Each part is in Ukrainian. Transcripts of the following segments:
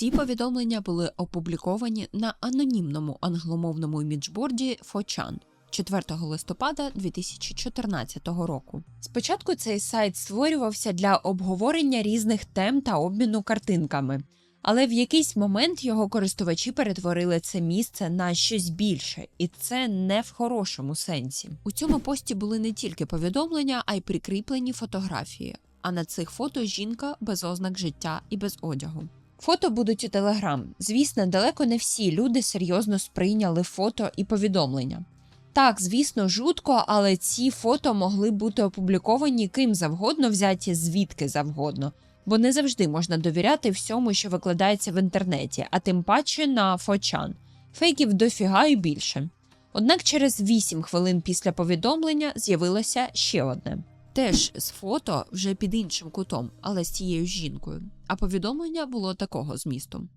Ці повідомлення були опубліковані на анонімному англомовному іміджборді Фочан 4 листопада 2014 року. Спочатку цей сайт створювався для обговорення різних тем та обміну картинками, але в якийсь момент його користувачі перетворили це місце на щось більше, і це не в хорошому сенсі. У цьому пості були не тільки повідомлення, а й прикріплені фотографії. А на цих фото жінка без ознак життя і без одягу. Фото будуть у Телеграм. Звісно, далеко не всі люди серйозно сприйняли фото і повідомлення. Так, звісно, жутко, але ці фото могли бути опубліковані ким завгодно, взяті звідки завгодно, бо не завжди можна довіряти всьому, що викладається в інтернеті, а тим паче на фочан. Фейків дофіга і більше. Однак через 8 хвилин після повідомлення з'явилося ще одне. Теж з фото вже під іншим кутом, але з цією жінкою. А повідомлення було такого змісту.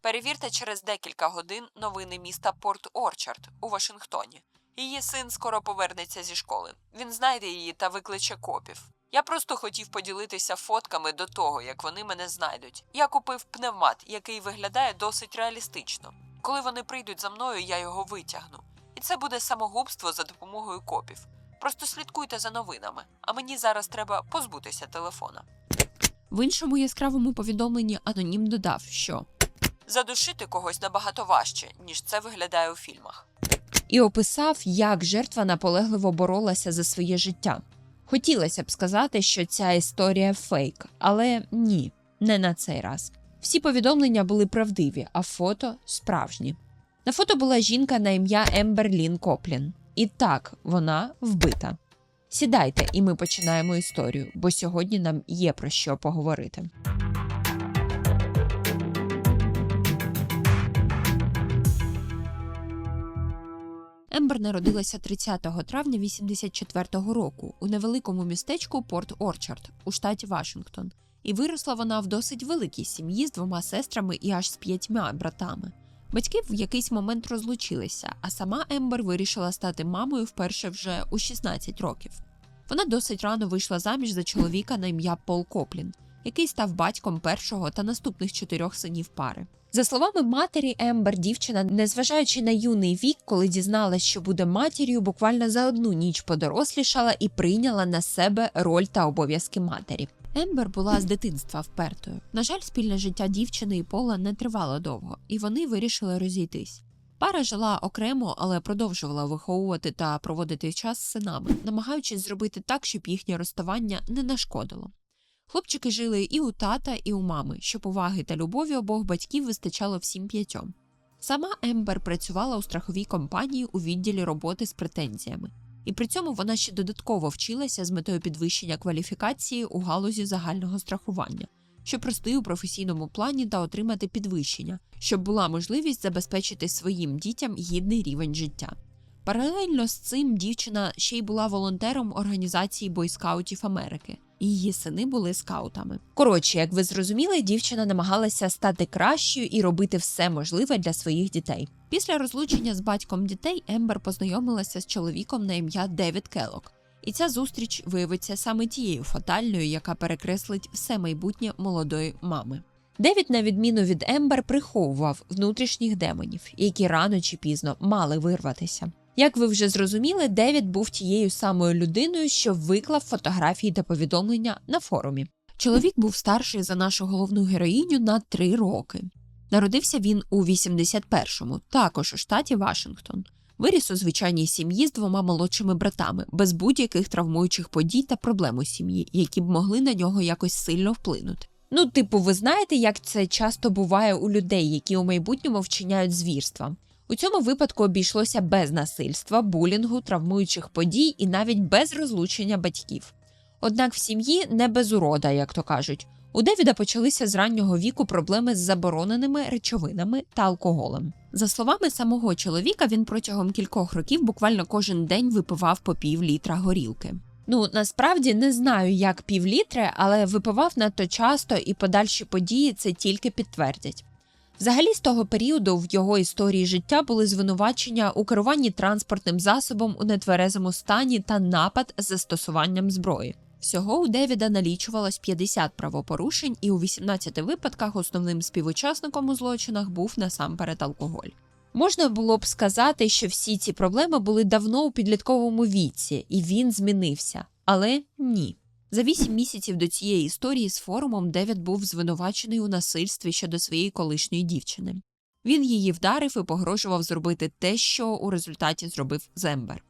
Перевірте через декілька годин новини міста Порт Орчард у Вашингтоні. Її син скоро повернеться зі школи. Він знайде її та викличе копів. Я просто хотів поділитися фотками до того, як вони мене знайдуть. Я купив пневмат, який виглядає досить реалістично. Коли вони прийдуть за мною, я його витягну. І це буде самогубство за допомогою копів. Просто слідкуйте за новинами, а мені зараз треба позбутися телефона. В іншому яскравому повідомленні анонім додав, що задушити когось набагато важче, ніж це виглядає у фільмах. І описав, як жертва наполегливо боролася за своє життя. Хотілося б сказати, що ця історія фейк, але ні, не на цей раз. Всі повідомлення були правдиві, а фото справжні. На фото була жінка на ім'я Емберлін Коплін. І так, вона вбита. Сідайте, і ми починаємо історію, бо сьогодні нам є про що поговорити. Ембер народилася 30 травня 84-го року у невеликому містечку Порт Орчард у штаті Вашингтон, і виросла вона в досить великій сім'ї з двома сестрами і аж з п'ятьма братами. Батьки в якийсь момент розлучилися, а сама Ембер вирішила стати мамою вперше вже у 16 років. Вона досить рано вийшла заміж за чоловіка на ім'я Пол Коплін, який став батьком першого та наступних чотирьох синів пари. За словами матері Ембер, дівчина, незважаючи на юний вік, коли дізналась, що буде матір'ю, буквально за одну ніч подорослішала і прийняла на себе роль та обов'язки матері. Ембер була з дитинства впертою. На жаль, спільне життя дівчини і Пола не тривало довго, і вони вирішили розійтись. Пара жила окремо, але продовжувала виховувати та проводити час з синами, намагаючись зробити так, щоб їхнє розставання не нашкодило. Хлопчики жили і у тата, і у мами, щоб уваги та любові обох батьків вистачало всім п'ятьом. Сама Ембер працювала у страховій компанії у відділі роботи з претензіями, і при цьому вона ще додатково вчилася з метою підвищення кваліфікації у галузі загального страхування, щоб прости у професійному плані та отримати підвищення, щоб була можливість забезпечити своїм дітям гідний рівень життя. Паралельно з цим дівчина ще й була волонтером організації бойскаутів Америки. Її сини були скаутами. Коротше, як ви зрозуміли, дівчина намагалася стати кращою і робити все можливе для своїх дітей. Після розлучення з батьком дітей Ембер познайомилася з чоловіком на ім'я Девід Келок. І ця зустріч виявиться саме тією фатальною, яка перекреслить все майбутнє молодої мами. Девід, на відміну від Ембер, приховував внутрішніх демонів, які рано чи пізно мали вирватися. Як ви вже зрозуміли, Девід був тією самою людиною, що виклав фотографії та повідомлення на форумі. Чоловік був старший за нашу головну героїню на три роки. Народився він у 81-му, також у штаті Вашингтон. Виріс у звичайній сім'ї з двома молодшими братами, без будь-яких травмуючих подій та проблем у сім'ї, які б могли на нього якось сильно вплинути. Ну, типу, ви знаєте, як це часто буває у людей, які у майбутньому вчиняють звірства. У цьому випадку обійшлося без насильства, булінгу, травмуючих подій і навіть без розлучення батьків. Однак в сім'ї не без урода, як то кажуть. У Девіда почалися з раннього віку проблеми з забороненими речовинами та алкоголем. За словами самого чоловіка, він протягом кількох років буквально кожен день випивав по пів літра горілки. Ну насправді не знаю, як пів літри, але випивав надто часто і подальші події це тільки підтвердять. Взагалі, з того періоду в його історії життя були звинувачення у керуванні транспортним засобом у нетверезому стані та напад з застосуванням зброї. Всього у Девіда налічувалось 50 правопорушень, і у 18 випадках основним співучасником у злочинах був насамперед алкоголь. Можна було б сказати, що всі ці проблеми були давно у підлітковому віці, і він змінився. Але ні. За вісім місяців до цієї історії з форумом Девід був звинувачений у насильстві щодо своєї колишньої дівчини. Він її вдарив і погрожував зробити те, що у результаті зробив Зембер.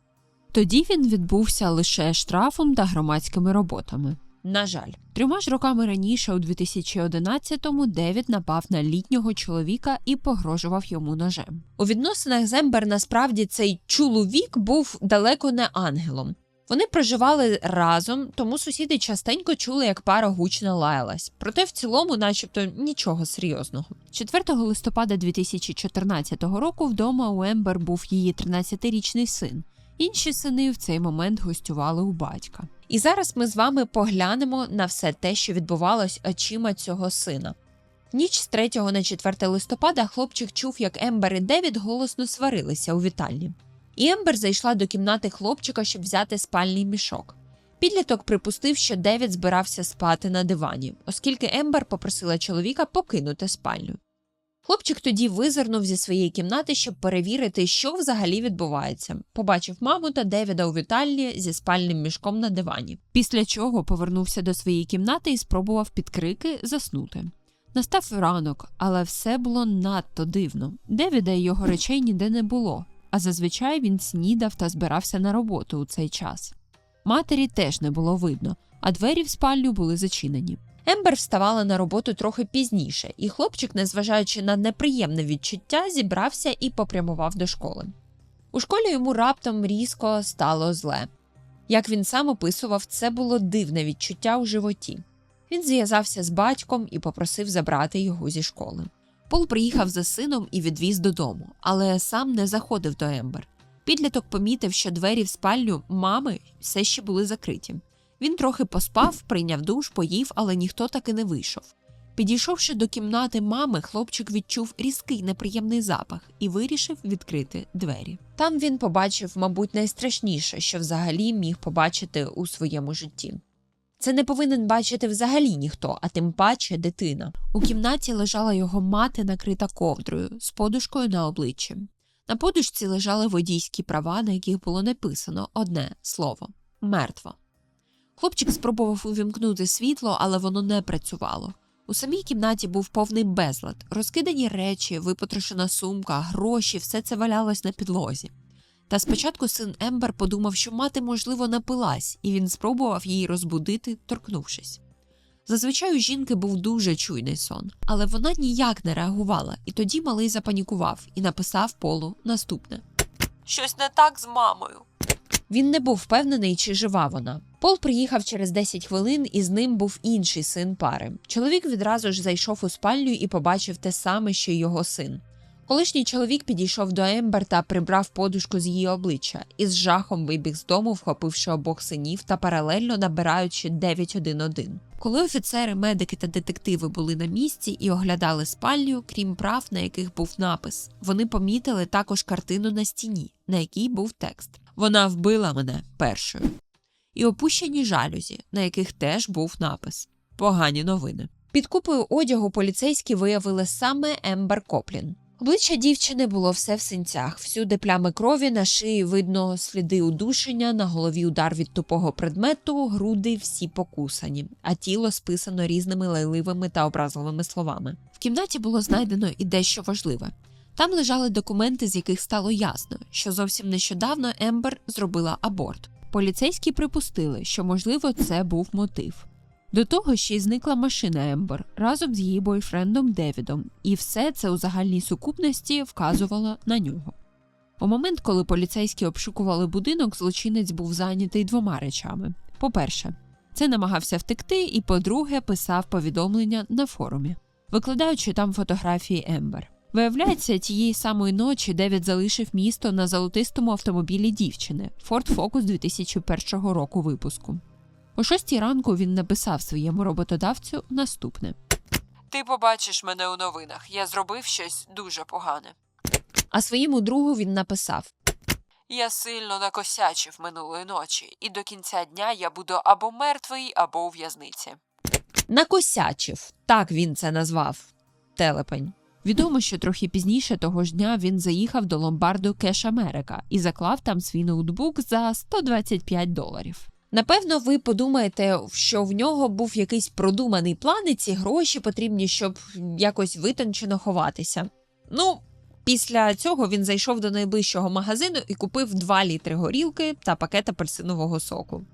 Тоді він відбувся лише штрафом та громадськими роботами. На жаль, трьома ж роками раніше, у 2011-му, Девід напав на літнього чоловіка і погрожував йому ножем. У відносинах Зембер насправді цей чоловік був далеко не ангелом. Вони проживали разом, тому сусіди частенько чули, як пара гучно лаялась. Проте в цілому, начебто, нічого серйозного. 4 листопада 2014 року вдома у Ембер був її 13-річний син. Інші сини в цей момент гостювали у батька. І зараз ми з вами поглянемо на все те, що відбувалось очима цього сина. Ніч з 3 на 4 листопада хлопчик чув, як Ембер і Девід голосно сварилися у вітальні. І Ембер зайшла до кімнати хлопчика, щоб взяти спальний мішок. Підліток припустив, що Девід збирався спати на дивані, оскільки Ембер попросила чоловіка покинути спальню. Хлопчик тоді визирнув зі своєї кімнати, щоб перевірити, що взагалі відбувається. Побачив маму та Девіда у вітальні зі спальним мішком на дивані. Після чого повернувся до своєї кімнати і спробував під крики заснути. Настав ранок, але все було надто дивно. Девіда і його речей ніде не було, а зазвичай він снідав та збирався на роботу у цей час. Матері теж не було видно, а двері в спальню були зачинені. Ембер вставала на роботу трохи пізніше, і хлопчик, незважаючи на неприємне відчуття, зібрався і попрямував до школи. У школі йому раптом різко стало зле. Як він сам описував, це було дивне відчуття у животі. Він зв'язався з батьком і попросив забрати його зі школи. Пол приїхав за сином і відвіз додому, але сам не заходив до Ембер. Підліток помітив, що двері в спальню мами все ще були закриті. Він трохи поспав, прийняв душ, поїв, але ніхто таки не вийшов. Підійшовши до кімнати мами, хлопчик відчув різкий неприємний запах і вирішив відкрити двері. Там він побачив, мабуть, найстрашніше, що взагалі міг побачити у своєму житті. Це не повинен бачити взагалі ніхто, а тим паче дитина. У кімнаті лежала його мати, накрита ковдрою з подушкою на обличчі. На подушці лежали водійські права, на яких було написано одне слово мертва. Хлопчик спробував увімкнути світло, але воно не працювало. У самій кімнаті був повний безлад, розкидані речі, випотрошена сумка, гроші, все це валялось на підлозі. Та спочатку син Ембер подумав, що мати, можливо, напилась, і він спробував її розбудити, торкнувшись. Зазвичай у жінки був дуже чуйний сон, але вона ніяк не реагувала, і тоді малий запанікував і написав полу наступне: Щось не так з мамою. Він не був впевнений, чи жива вона. Пол приїхав через 10 хвилин, і з ним був інший син пари. Чоловік відразу ж зайшов у спальню і побачив те саме, що й його син. Колишній чоловік підійшов до Ембер та прибрав подушку з її обличчя і з жахом вибіг з дому, вхопивши обох синів та паралельно набираючи 911. Коли офіцери, медики та детективи були на місці і оглядали спальню, крім прав, на яких був напис, вони помітили також картину на стіні, на якій був текст: Вона вбила мене першою. І опущені жалюзі, на яких теж був напис Погані новини. Під купою одягу поліцейські виявили саме Ембер Коплін. Обличчя дівчини було все в синцях, всюди плями крові, на шиї видно сліди удушення, на голові удар від тупого предмету, груди всі покусані, а тіло списано різними лайливими та образливими словами. В кімнаті було знайдено і дещо важливе. Там лежали документи, з яких стало ясно, що зовсім нещодавно Ембер зробила аборт. Поліцейські припустили, що можливо це був мотив. До того ще й зникла машина Ембер разом з її бойфрендом Девідом, і все це у загальній сукупності вказувало на нього. У момент, коли поліцейські обшукували будинок, злочинець був зайнятий двома речами: по-перше, це намагався втекти, і по-друге, писав повідомлення на форумі, викладаючи там фотографії Ембер. Виявляється, тієї самої ночі Девід залишив місто на золотистому автомобілі дівчини Ford Focus 2001 року випуску. О шостій ранку він написав своєму роботодавцю наступне: Ти побачиш мене у новинах. Я зробив щось дуже погане. А своєму другу він написав: Я сильно накосячив минулої ночі, і до кінця дня я буду або мертвий, або у в'язниці. Накосячив, так він це назвав. Телепень. Відомо, що трохи пізніше того ж дня він заїхав до ломбарду Кеш Америка і заклав там свій ноутбук за 125 доларів. Напевно, ви подумаєте, що в нього був якийсь продуманий план, і ці гроші потрібні, щоб якось витончено ховатися. Ну, після цього він зайшов до найближчого магазину і купив 2 літри горілки та пакет апельсинового соку.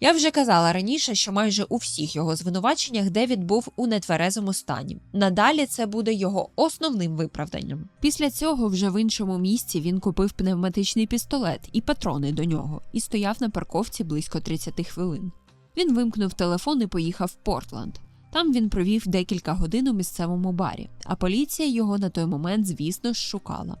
Я вже казала раніше, що майже у всіх його звинуваченнях Девід був у нетверезому стані. Надалі це буде його основним виправданням. Після цього, вже в іншому місці, він купив пневматичний пістолет і патрони до нього і стояв на парковці близько 30 хвилин. Він вимкнув телефон і поїхав в Портланд. Там він провів декілька годин у місцевому барі, а поліція його на той момент, звісно шукала.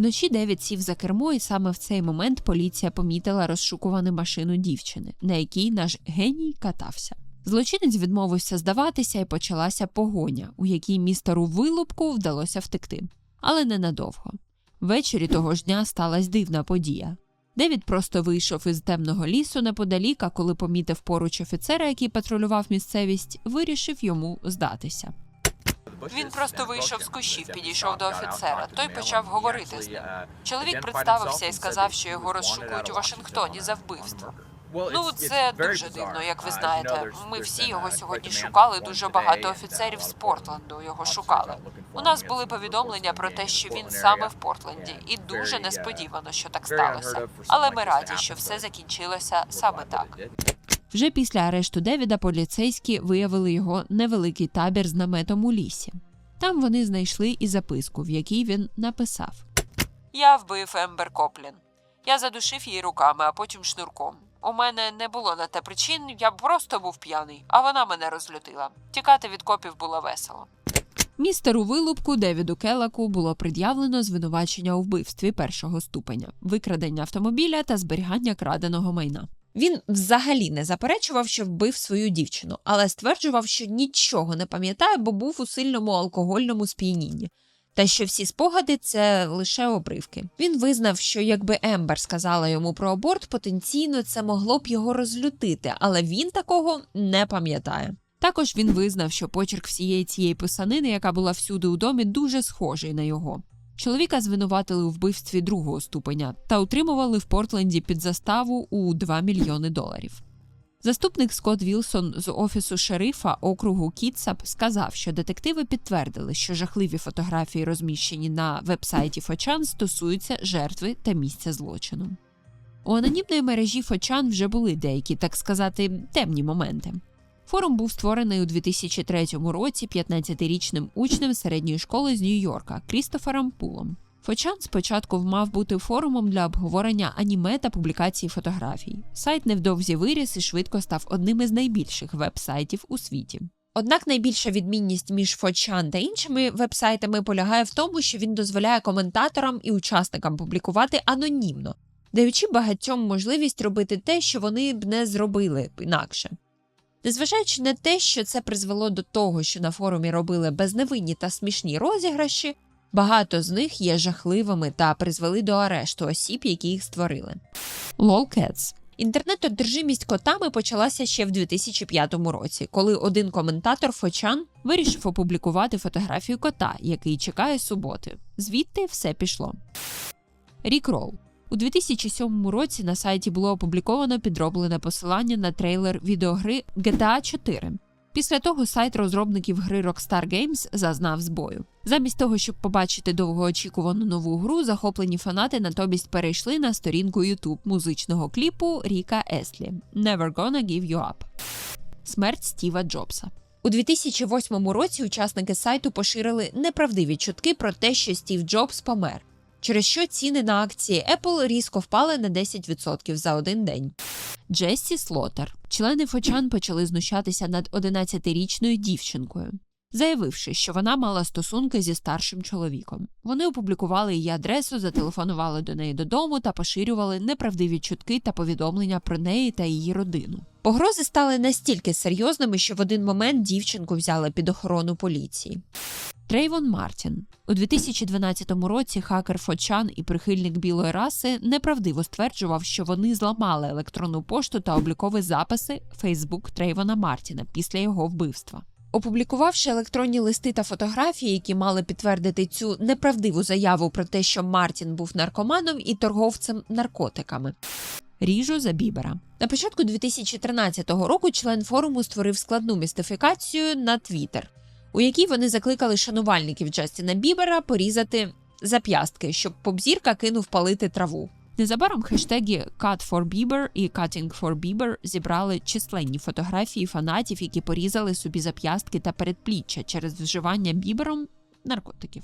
Вночі Девід сів за кермо, і саме в цей момент поліція помітила розшукувану машину дівчини, на якій наш геній катався. Злочинець відмовився здаватися, і почалася погоня, у якій містеру вилупку вдалося втекти. Але ненадовго. Ввечері того ж дня сталася дивна подія. Девід просто вийшов із темного лісу неподалік, а коли помітив поруч офіцера, який патрулював місцевість, вирішив йому здатися. Він просто вийшов з кущів, підійшов до офіцера. Той почав говорити з ним. Чоловік представився і сказав, що його розшукують у Вашингтоні за вбивство. Ну, це дуже дивно, як ви знаєте. Ми всі його сьогодні шукали. Дуже багато офіцерів з Портленду його шукали. У нас були повідомлення про те, що він саме в Портленді, і дуже несподівано, що так сталося. Але ми раді, що все закінчилося саме так. Вже після арешту Девіда поліцейські виявили його невеликий табір з наметом у лісі. Там вони знайшли і записку, в якій він написав: Я вбив Ембер Коплін. Я задушив її руками, а потім шнурком. У мене не було на те причин, я просто був п'яний, а вона мене розлютила. Тікати від копів було весело. Містеру вилупку Девіду Келаку було пред'явлено звинувачення у вбивстві першого ступеня, викрадення автомобіля та зберігання краденого майна. Він взагалі не заперечував, що вбив свою дівчину, але стверджував, що нічого не пам'ятає, бо був у сильному алкогольному сп'янінні. Та що всі спогади це лише обривки. Він визнав, що якби Ембер сказала йому про аборт, потенційно це могло б його розлютити, але він такого не пам'ятає. Також він визнав, що почерк всієї цієї писанини, яка була всюди у домі, дуже схожий на його. Чоловіка звинуватили у вбивстві другого ступеня та утримували в Портленді під заставу у 2 мільйони доларів. Заступник Скотт Вілсон з офісу шерифа округу Кітсап сказав, що детективи підтвердили, що жахливі фотографії, розміщені на вебсайті Фочан, стосуються жертви та місця злочину. У анонімної мережі Фочан вже були деякі, так сказати, темні моменти. Форум був створений у 2003 році 15-річним учнем середньої школи з Нью-Йорка Крістофером Пулом. Фочан спочатку мав бути форумом для обговорення аніме та публікації фотографій. Сайт невдовзі виріс і швидко став одним із найбільших веб-сайтів у світі. Однак найбільша відмінність між Фочан та іншими веб-сайтами полягає в тому, що він дозволяє коментаторам і учасникам публікувати анонімно, даючи багатьом можливість робити те, що вони б не зробили інакше. Незважаючи на те, що це призвело до того, що на форумі робили безневинні та смішні розіграші, багато з них є жахливими та призвели до арешту осіб, які їх створили. Lolcats. Інтернет-одержимість котами почалася ще в 2005 році, коли один коментатор Фочан вирішив опублікувати фотографію кота, який чекає суботи. Звідти все пішло. Рікрол. У 2007 році на сайті було опубліковано підроблене посилання на трейлер відеогри GTA 4. Після того сайт розробників гри Rockstar Games зазнав збою. Замість того, щоб побачити довгоочікувану нову гру, захоплені фанати натомість перейшли на сторінку YouTube музичного кліпу Ріка Еслі «Never Gonna Give You Up». Смерть Стіва Джобса. У 2008 році учасники сайту поширили неправдиві чутки про те, що Стів Джобс помер через що ціни на акції Apple різко впали на 10% за один день. Джессі Слотер. Члени Фочан почали знущатися над 11-річною дівчинкою, заявивши, що вона мала стосунки зі старшим чоловіком. Вони опублікували її адресу, зателефонували до неї додому та поширювали неправдиві чутки та повідомлення про неї та її родину. Погрози стали настільки серйозними, що в один момент дівчинку взяли під охорону поліції. Трейвон Мартін у 2012 році хакер Фочан і прихильник білої раси неправдиво стверджував, що вони зламали електронну пошту та облікові записи Фейсбук Трейвона Мартіна після його вбивства. Опублікувавши електронні листи та фотографії, які мали підтвердити цю неправдиву заяву про те, що Мартін був наркоманом і торговцем наркотиками. Ріжу за Бібера. На початку 2013 року член форуму створив складну містифікацію на Твіттер, у якій вони закликали шанувальників Джастіна Бібера порізати зап'ястки, щоб попзірка кинув палити траву. Незабаром хештеги Cut for Bieber і Cutting for Bieber зібрали численні фотографії фанатів, які порізали собі зап'ястки та передпліччя через вживання бібером наркотиків.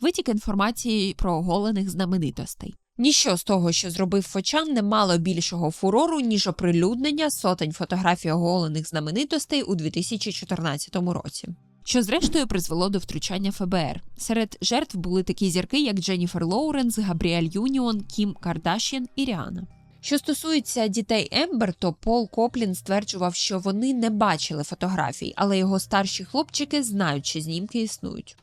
Витік інформації про оголених знаменитостей. Ніщо з того, що зробив Фочан, не мало більшого фурору, ніж оприлюднення сотень фотографій оголених знаменитостей у 2014 році. Що зрештою призвело до втручання ФБР. Серед жертв були такі зірки, як Дженніфер Лоуренс, Габріель Юніон, Кім Кардашін і Ріана. Що стосується дітей Ембер, то Пол Коплін стверджував, що вони не бачили фотографій, але його старші хлопчики знають, що знімки існують.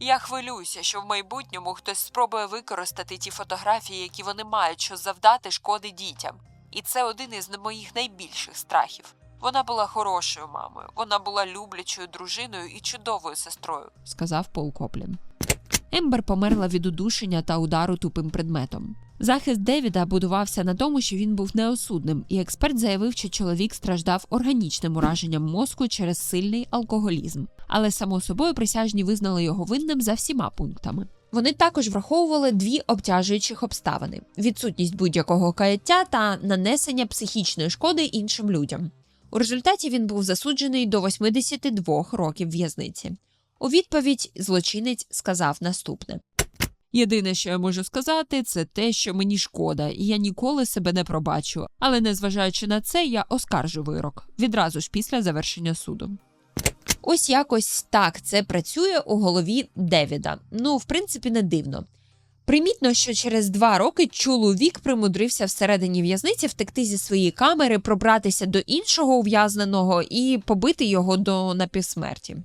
Я хвилююся, що в майбутньому хтось спробує використати ті фотографії, які вони мають, щоб завдати шкоди дітям. І це один із моїх найбільших страхів. Вона була хорошою мамою, вона була люблячою дружиною і чудовою сестрою. сказав Пол Коплін. Ембер померла від удушення та удару тупим предметом. Захист Девіда будувався на тому, що він був неосудним, і експерт заявив, що чоловік страждав органічним ураженням мозку через сильний алкоголізм. Але само собою присяжні визнали його винним за всіма пунктами. Вони також враховували дві обтяжуючих обставини: відсутність будь-якого каяття та нанесення психічної шкоди іншим людям. У результаті він був засуджений до 82 років в'язниці. У відповідь злочинець сказав наступне: Єдине, що я можу сказати, це те, що мені шкода, і я ніколи себе не пробачу. Але незважаючи на це, я оскаржу вирок відразу ж після завершення суду. Ось якось так це працює у голові Девіда. Ну, в принципі, не дивно. Примітно, що через два роки чоловік примудрився всередині в'язниці втекти зі своєї камери, пробратися до іншого ув'язненого і побити його до напівсмерті.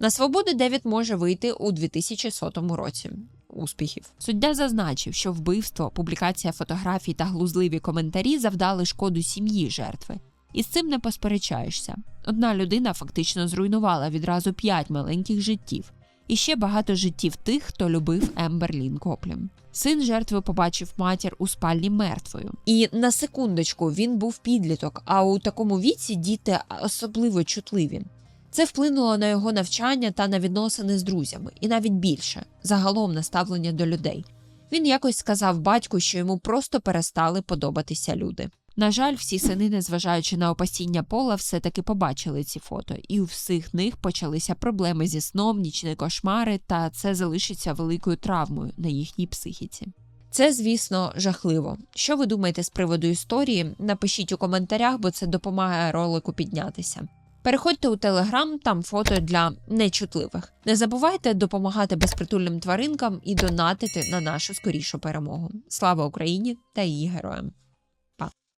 На свободу Девід може вийти у 2100 році. Успіхів. Суддя зазначив, що вбивство, публікація фотографій та глузливі коментарі завдали шкоду сім'ї жертви. І з цим не посперечаєшся. Одна людина фактично зруйнувала відразу п'ять маленьких життів, і ще багато життів тих, хто любив Ембер Лін Коплін. Син жертви побачив матір у спальні мертвою. І на секундочку він був підліток, а у такому віці діти особливо чутливі. Це вплинуло на його навчання та на відносини з друзями, і навіть більше загалом на ставлення до людей. Він якось сказав батьку, що йому просто перестали подобатися люди. На жаль, всі сини, незважаючи на опасіння пола, все-таки побачили ці фото, і у всіх них почалися проблеми зі сном, нічні кошмари, та це залишиться великою травмою на їхній психіці. Це, звісно, жахливо. Що ви думаєте з приводу історії? Напишіть у коментарях, бо це допомагає ролику піднятися. Переходьте у телеграм, там фото для нечутливих. Не забувайте допомагати безпритульним тваринкам і донатити на нашу скорішу перемогу. Слава Україні та її героям!